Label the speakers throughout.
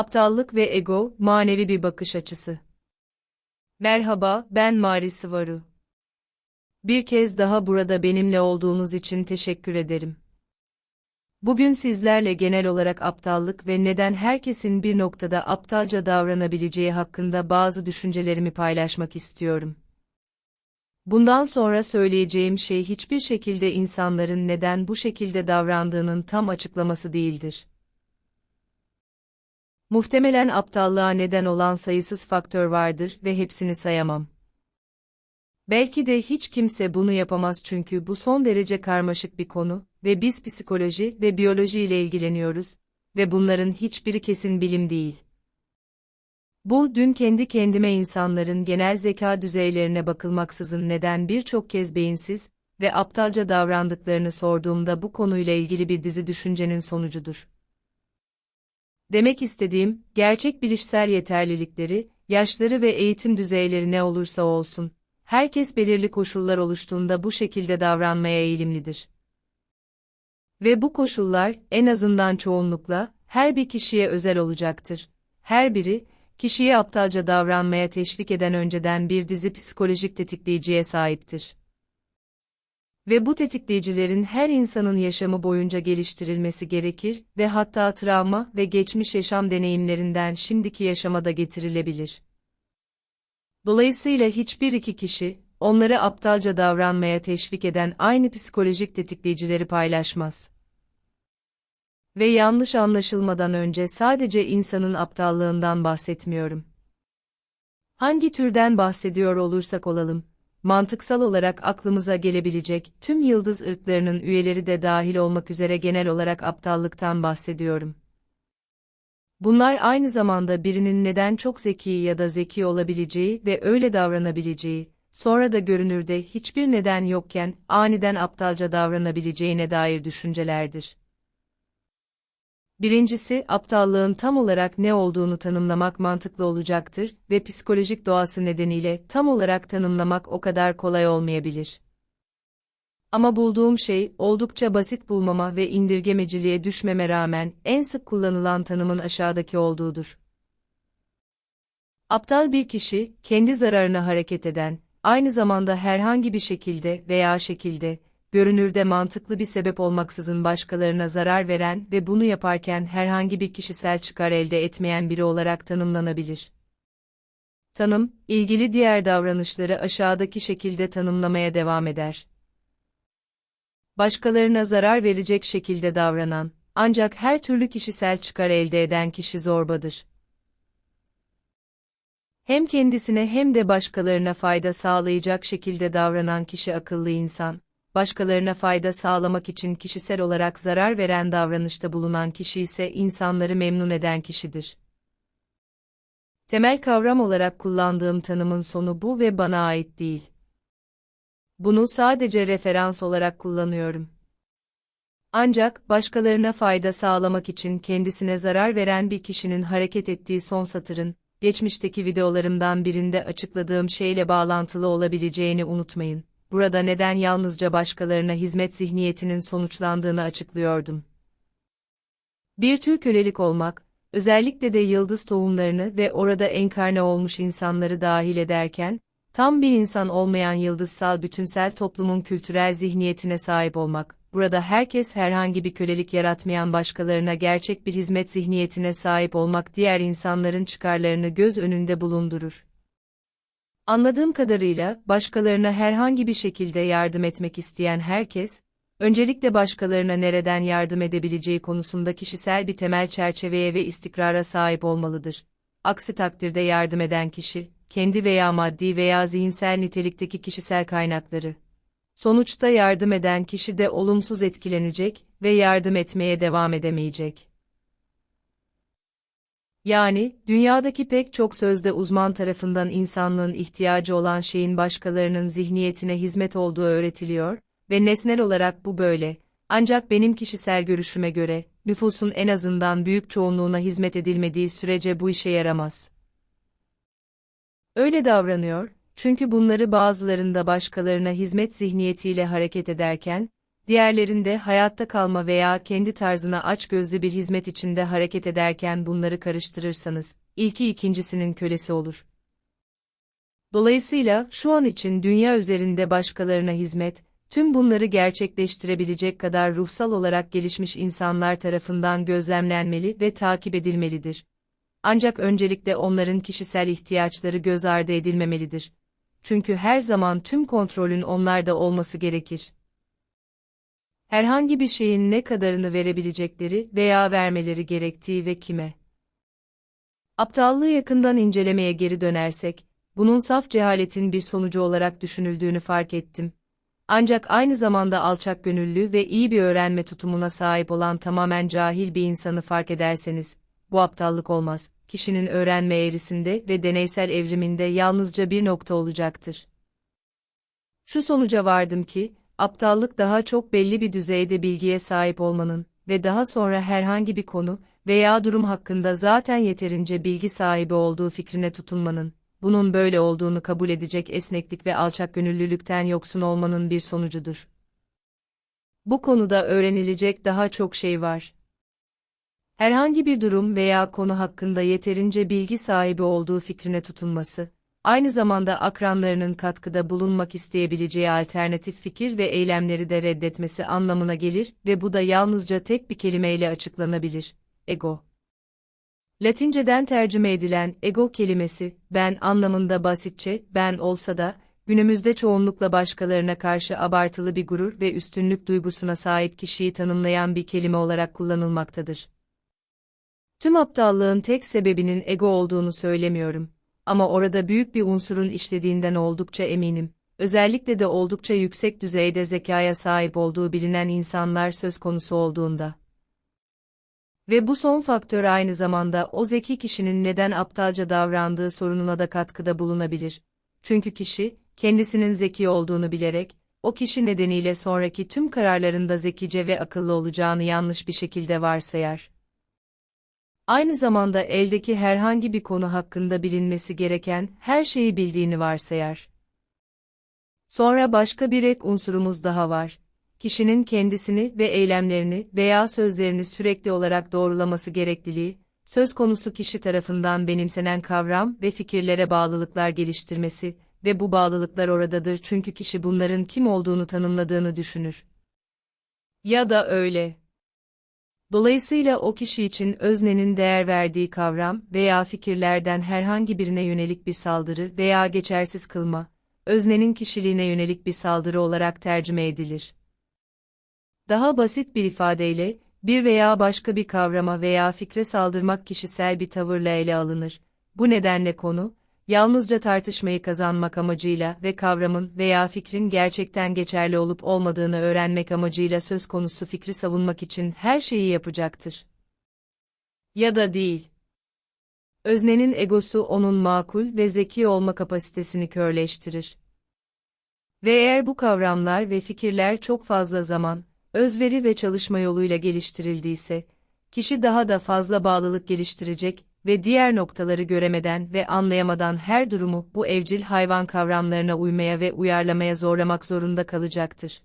Speaker 1: Aptallık ve ego, manevi bir bakış açısı. Merhaba, ben Mari Sıvaru. Bir kez daha burada benimle olduğunuz için teşekkür ederim. Bugün sizlerle genel olarak aptallık ve neden herkesin bir noktada aptalca davranabileceği hakkında bazı düşüncelerimi paylaşmak istiyorum. Bundan sonra söyleyeceğim şey hiçbir şekilde insanların neden bu şekilde davrandığının tam açıklaması değildir. Muhtemelen aptallığa neden olan sayısız faktör vardır ve hepsini sayamam. Belki de hiç kimse bunu yapamaz çünkü bu son derece karmaşık bir konu ve biz psikoloji ve biyoloji ile ilgileniyoruz ve bunların hiçbiri kesin bilim değil. Bu dün kendi kendime insanların genel zeka düzeylerine bakılmaksızın neden birçok kez beyinsiz ve aptalca davrandıklarını sorduğumda bu konuyla ilgili bir dizi düşüncenin sonucudur. Demek istediğim, gerçek bilişsel yeterlilikleri, yaşları ve eğitim düzeyleri ne olursa olsun, herkes belirli koşullar oluştuğunda bu şekilde davranmaya eğilimlidir. Ve bu koşullar, en azından çoğunlukla, her bir kişiye özel olacaktır. Her biri, kişiyi aptalca davranmaya teşvik eden önceden bir dizi psikolojik tetikleyiciye sahiptir. Ve bu tetikleyicilerin her insanın yaşamı boyunca geliştirilmesi gerekir ve hatta travma ve geçmiş yaşam deneyimlerinden şimdiki yaşama da getirilebilir. Dolayısıyla hiçbir iki kişi, onları aptalca davranmaya teşvik eden aynı psikolojik tetikleyicileri paylaşmaz. Ve yanlış anlaşılmadan önce sadece insanın aptallığından bahsetmiyorum. Hangi türden bahsediyor olursak olalım, mantıksal olarak aklımıza gelebilecek tüm yıldız ırklarının üyeleri de dahil olmak üzere genel olarak aptallıktan bahsediyorum. Bunlar aynı zamanda birinin neden çok zeki ya da zeki olabileceği ve öyle davranabileceği, sonra da görünürde hiçbir neden yokken aniden aptalca davranabileceğine dair düşüncelerdir. Birincisi, aptallığın tam olarak ne olduğunu tanımlamak mantıklı olacaktır ve psikolojik doğası nedeniyle tam olarak tanımlamak o kadar kolay olmayabilir. Ama bulduğum şey, oldukça basit bulmama ve indirgemeciliğe düşmeme rağmen en sık kullanılan tanımın aşağıdaki olduğudur. Aptal bir kişi, kendi zararına hareket eden, aynı zamanda herhangi bir şekilde veya şekilde, görünürde mantıklı bir sebep olmaksızın başkalarına zarar veren ve bunu yaparken herhangi bir kişisel çıkar elde etmeyen biri olarak tanımlanabilir. Tanım, ilgili diğer davranışları aşağıdaki şekilde tanımlamaya devam eder. Başkalarına zarar verecek şekilde davranan, ancak her türlü kişisel çıkar elde eden kişi zorbadır. Hem kendisine hem de başkalarına fayda sağlayacak şekilde davranan kişi akıllı insan başkalarına fayda sağlamak için kişisel olarak zarar veren davranışta bulunan kişi ise insanları memnun eden kişidir. Temel kavram olarak kullandığım tanımın sonu bu ve bana ait değil. Bunu sadece referans olarak kullanıyorum. Ancak başkalarına fayda sağlamak için kendisine zarar veren bir kişinin hareket ettiği son satırın, geçmişteki videolarımdan birinde açıkladığım şeyle bağlantılı olabileceğini unutmayın burada neden yalnızca başkalarına hizmet zihniyetinin sonuçlandığını açıklıyordum. Bir tür kölelik olmak, özellikle de yıldız tohumlarını ve orada enkarne olmuş insanları dahil ederken, tam bir insan olmayan yıldızsal bütünsel toplumun kültürel zihniyetine sahip olmak, burada herkes herhangi bir kölelik yaratmayan başkalarına gerçek bir hizmet zihniyetine sahip olmak diğer insanların çıkarlarını göz önünde bulundurur. Anladığım kadarıyla, başkalarına herhangi bir şekilde yardım etmek isteyen herkes, öncelikle başkalarına nereden yardım edebileceği konusunda kişisel bir temel çerçeveye ve istikrara sahip olmalıdır. Aksi takdirde yardım eden kişi, kendi veya maddi veya zihinsel nitelikteki kişisel kaynakları. Sonuçta yardım eden kişi de olumsuz etkilenecek ve yardım etmeye devam edemeyecek. Yani, dünyadaki pek çok sözde uzman tarafından insanlığın ihtiyacı olan şeyin başkalarının zihniyetine hizmet olduğu öğretiliyor ve nesnel olarak bu böyle. Ancak benim kişisel görüşüme göre, nüfusun en azından büyük çoğunluğuna hizmet edilmediği sürece bu işe yaramaz. Öyle davranıyor, çünkü bunları bazılarında başkalarına hizmet zihniyetiyle hareket ederken, Diğerlerinde hayatta kalma veya kendi tarzına açgözlü bir hizmet içinde hareket ederken bunları karıştırırsanız, ilki ikincisinin kölesi olur. Dolayısıyla şu an için dünya üzerinde başkalarına hizmet, tüm bunları gerçekleştirebilecek kadar ruhsal olarak gelişmiş insanlar tarafından gözlemlenmeli ve takip edilmelidir. Ancak öncelikle onların kişisel ihtiyaçları göz ardı edilmemelidir. Çünkü her zaman tüm kontrolün onlarda olması gerekir. Herhangi bir şeyin ne kadarını verebilecekleri veya vermeleri gerektiği ve kime. Aptallığı yakından incelemeye geri dönersek, bunun saf cehaletin bir sonucu olarak düşünüldüğünü fark ettim. Ancak aynı zamanda alçak gönüllü ve iyi bir öğrenme tutumuna sahip olan tamamen cahil bir insanı fark ederseniz, bu aptallık olmaz, kişinin öğrenme eğrisinde ve deneysel evriminde yalnızca bir nokta olacaktır. Şu sonuca vardım ki, aptallık daha çok belli bir düzeyde bilgiye sahip olmanın ve daha sonra herhangi bir konu veya durum hakkında zaten yeterince bilgi sahibi olduğu fikrine tutunmanın, bunun böyle olduğunu kabul edecek esneklik ve alçak gönüllülükten yoksun olmanın bir sonucudur. Bu konuda öğrenilecek daha çok şey var. Herhangi bir durum veya konu hakkında yeterince bilgi sahibi olduğu fikrine tutunması, aynı zamanda akranlarının katkıda bulunmak isteyebileceği alternatif fikir ve eylemleri de reddetmesi anlamına gelir ve bu da yalnızca tek bir kelimeyle açıklanabilir. Ego. Latinceden tercüme edilen ego kelimesi, ben anlamında basitçe, ben olsa da, günümüzde çoğunlukla başkalarına karşı abartılı bir gurur ve üstünlük duygusuna sahip kişiyi tanımlayan bir kelime olarak kullanılmaktadır. Tüm aptallığın tek sebebinin ego olduğunu söylemiyorum. Ama orada büyük bir unsurun işlediğinden oldukça eminim. Özellikle de oldukça yüksek düzeyde zekaya sahip olduğu bilinen insanlar söz konusu olduğunda. Ve bu son faktör aynı zamanda o zeki kişinin neden aptalca davrandığı sorununa da katkıda bulunabilir. Çünkü kişi, kendisinin zeki olduğunu bilerek, o kişi nedeniyle sonraki tüm kararlarında zekice ve akıllı olacağını yanlış bir şekilde varsayar. Aynı zamanda eldeki herhangi bir konu hakkında bilinmesi gereken her şeyi bildiğini varsayar. Sonra başka bir ek unsurumuz daha var. Kişinin kendisini ve eylemlerini veya sözlerini sürekli olarak doğrulaması gerekliliği, söz konusu kişi tarafından benimsenen kavram ve fikirlere bağlılıklar geliştirmesi ve bu bağlılıklar oradadır çünkü kişi bunların kim olduğunu tanımladığını düşünür. Ya da öyle. Dolayısıyla o kişi için öznenin değer verdiği kavram veya fikirlerden herhangi birine yönelik bir saldırı veya geçersiz kılma, öznenin kişiliğine yönelik bir saldırı olarak tercüme edilir. Daha basit bir ifadeyle, bir veya başka bir kavrama veya fikre saldırmak kişisel bir tavırla ele alınır. Bu nedenle konu, yalnızca tartışmayı kazanmak amacıyla ve kavramın veya fikrin gerçekten geçerli olup olmadığını öğrenmek amacıyla söz konusu fikri savunmak için her şeyi yapacaktır. Ya da değil. Öznenin egosu onun makul ve zeki olma kapasitesini körleştirir. Ve eğer bu kavramlar ve fikirler çok fazla zaman, özveri ve çalışma yoluyla geliştirildiyse, kişi daha da fazla bağlılık geliştirecek ve diğer noktaları göremeden ve anlayamadan her durumu bu evcil hayvan kavramlarına uymaya ve uyarlamaya zorlamak zorunda kalacaktır.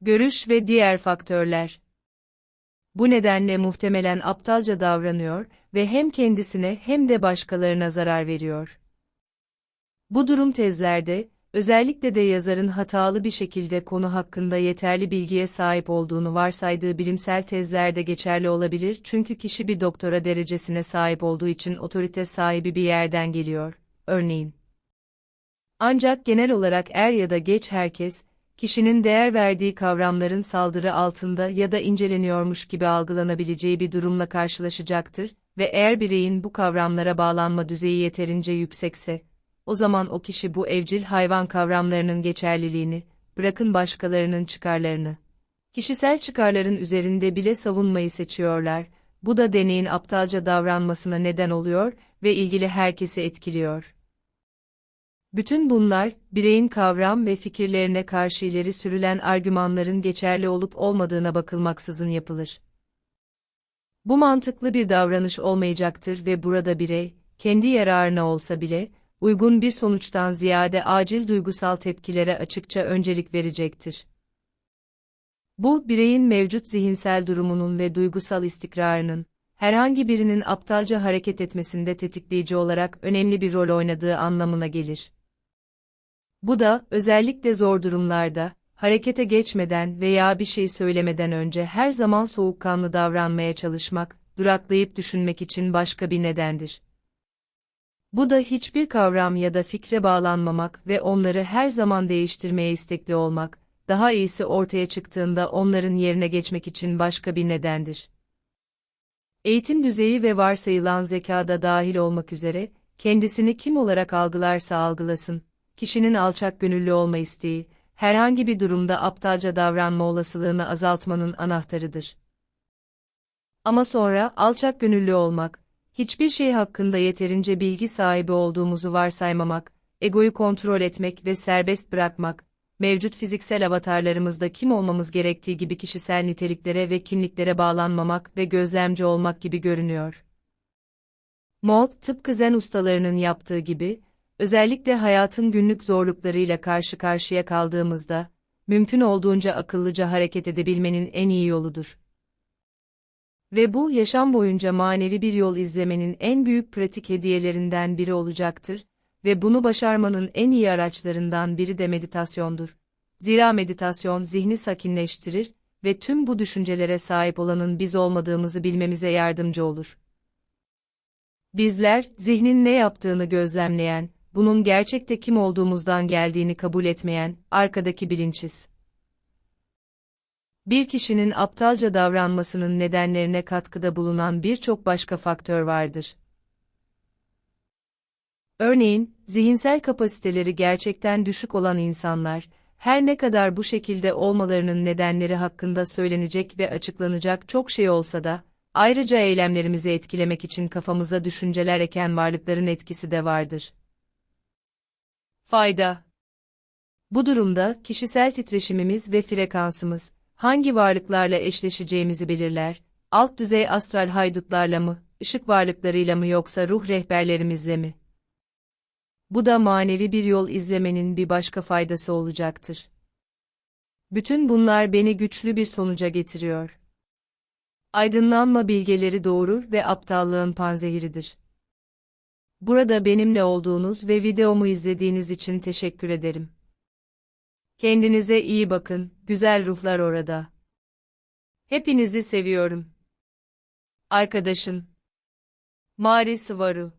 Speaker 1: Görüş ve diğer faktörler Bu nedenle muhtemelen aptalca davranıyor ve hem kendisine hem de başkalarına zarar veriyor. Bu durum tezlerde, özellikle de yazarın hatalı bir şekilde konu hakkında yeterli bilgiye sahip olduğunu varsaydığı bilimsel tezlerde geçerli olabilir çünkü kişi bir doktora derecesine sahip olduğu için otorite sahibi bir yerden geliyor, örneğin. Ancak genel olarak er ya da geç herkes, kişinin değer verdiği kavramların saldırı altında ya da inceleniyormuş gibi algılanabileceği bir durumla karşılaşacaktır ve eğer bireyin bu kavramlara bağlanma düzeyi yeterince yüksekse, o zaman o kişi bu evcil hayvan kavramlarının geçerliliğini, bırakın başkalarının çıkarlarını. Kişisel çıkarların üzerinde bile savunmayı seçiyorlar, bu da deneyin aptalca davranmasına neden oluyor ve ilgili herkesi etkiliyor. Bütün bunlar, bireyin kavram ve fikirlerine karşı ileri sürülen argümanların geçerli olup olmadığına bakılmaksızın yapılır. Bu mantıklı bir davranış olmayacaktır ve burada birey, kendi yararına olsa bile, uygun bir sonuçtan ziyade acil duygusal tepkilere açıkça öncelik verecektir. Bu, bireyin mevcut zihinsel durumunun ve duygusal istikrarının, herhangi birinin aptalca hareket etmesinde tetikleyici olarak önemli bir rol oynadığı anlamına gelir. Bu da, özellikle zor durumlarda, harekete geçmeden veya bir şey söylemeden önce her zaman soğukkanlı davranmaya çalışmak, duraklayıp düşünmek için başka bir nedendir. Bu da hiçbir kavram ya da fikre bağlanmamak ve onları her zaman değiştirmeye istekli olmak, daha iyisi ortaya çıktığında onların yerine geçmek için başka bir nedendir. Eğitim düzeyi ve varsayılan zekada dahil olmak üzere, kendisini kim olarak algılarsa algılasın, kişinin alçak gönüllü olma isteği, herhangi bir durumda aptalca davranma olasılığını azaltmanın anahtarıdır. Ama sonra alçak gönüllü olmak, hiçbir şey hakkında yeterince bilgi sahibi olduğumuzu varsaymamak, egoyu kontrol etmek ve serbest bırakmak, mevcut fiziksel avatarlarımızda kim olmamız gerektiği gibi kişisel niteliklere ve kimliklere bağlanmamak ve gözlemci olmak gibi görünüyor. Mold, tıpkı zen ustalarının yaptığı gibi, özellikle hayatın günlük zorluklarıyla karşı karşıya kaldığımızda, mümkün olduğunca akıllıca hareket edebilmenin en iyi yoludur. Ve bu, yaşam boyunca manevi bir yol izlemenin en büyük pratik hediyelerinden biri olacaktır ve bunu başarmanın en iyi araçlarından biri de meditasyondur. Zira meditasyon zihni sakinleştirir ve tüm bu düşüncelere sahip olanın biz olmadığımızı bilmemize yardımcı olur. Bizler, zihnin ne yaptığını gözlemleyen, bunun gerçekte kim olduğumuzdan geldiğini kabul etmeyen, arkadaki bilinçiz. Bir kişinin aptalca davranmasının nedenlerine katkıda bulunan birçok başka faktör vardır. Örneğin, zihinsel kapasiteleri gerçekten düşük olan insanlar, her ne kadar bu şekilde olmalarının nedenleri hakkında söylenecek ve açıklanacak çok şey olsa da, ayrıca eylemlerimizi etkilemek için kafamıza düşünceler eken varlıkların etkisi de vardır. Fayda Bu durumda, kişisel titreşimimiz ve frekansımız, hangi varlıklarla eşleşeceğimizi belirler, alt düzey astral haydutlarla mı, ışık varlıklarıyla mı yoksa ruh rehberlerimizle mi? Bu da manevi bir yol izlemenin bir başka faydası olacaktır. Bütün bunlar beni güçlü bir sonuca getiriyor. Aydınlanma bilgeleri doğurur ve aptallığın panzehiridir. Burada benimle olduğunuz ve videomu izlediğiniz için teşekkür ederim. Kendinize iyi bakın, güzel ruhlar orada. Hepinizi seviyorum. Arkadaşın Mari Sıvaru